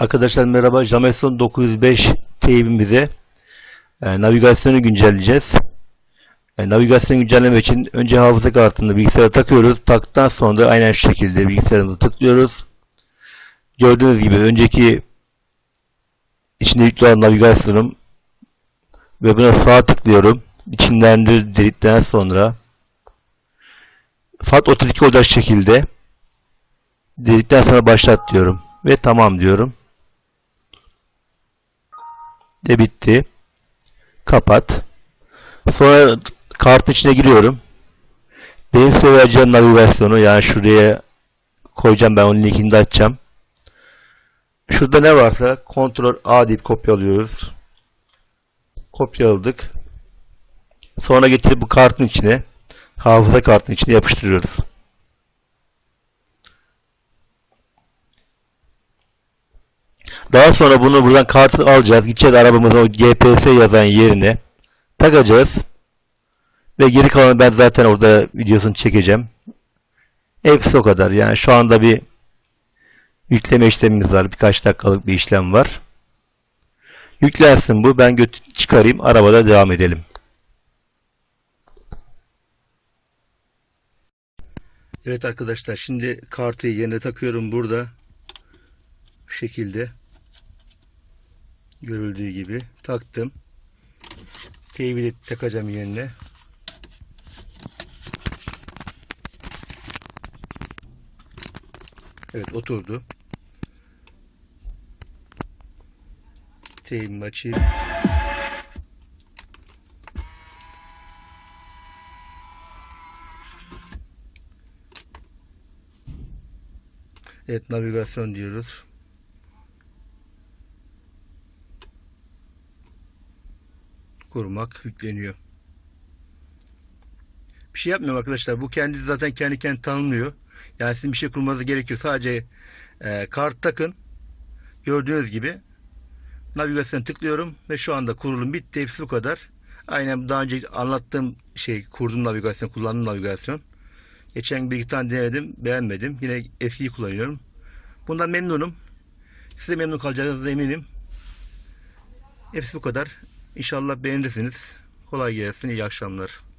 Arkadaşlar merhaba. Jameson 905 teybimize e, navigasyonu güncelleyeceğiz. E, navigasyonu güncellemek için önce hafıza kartını bilgisayara takıyoruz. Taktıktan sonra da aynen şu şekilde bilgisayarımıza tıklıyoruz. Gördüğünüz gibi önceki içinde yüklü olan navigasyonum ve buna sağ tıklıyorum. İçinden dedikten sonra FAT32 olacak şekilde dedikten sonra başlat diyorum ve tamam diyorum. De bitti. Kapat. Sonra kartın içine giriyorum. Benim size vereceğim navigasyonu yani şuraya koyacağım ben onun linkini de açacağım. Şurada ne varsa Ctrl A deyip kopyalıyoruz. Kopyaladık. Sonra getirip bu kartın içine hafıza kartın içine yapıştırıyoruz. Daha sonra bunu buradan kartı alacağız. Gideceğiz arabamızın o GPS yazan yerine takacağız. Ve geri kalanı ben zaten orada videosunu çekeceğim. Hepsi o kadar. Yani şu anda bir yükleme işlemimiz var. Birkaç dakikalık bir işlem var. Yüklensin bu. Ben çıkarayım. Arabada devam edelim. Evet arkadaşlar şimdi kartı yerine takıyorum burada. Bu şekilde. Görüldüğü gibi taktım. Teybi de takacağım yerine. Evet oturdu. Teybimi açayım. Evet navigasyon diyoruz. Kurmak yükleniyor. Bir şey yapmıyorum arkadaşlar. Bu kendi zaten kendi kendi tanımlıyor. Yani sizin bir şey kurmanız gerekiyor. Sadece e, kart takın. Gördüğünüz gibi navigasyona tıklıyorum ve şu anda kurulum bitti. Hepsi bu kadar. Aynen daha önce anlattığım şey kurdum navigasyon, kullandığım navigasyon. Geçen bir iki tane denedim, beğenmedim. Yine eskiyi kullanıyorum. Bundan memnunum. Size memnun kalacağınızdan eminim. Hepsi bu kadar. İnşallah beğenirsiniz. Kolay gelsin. İyi akşamlar.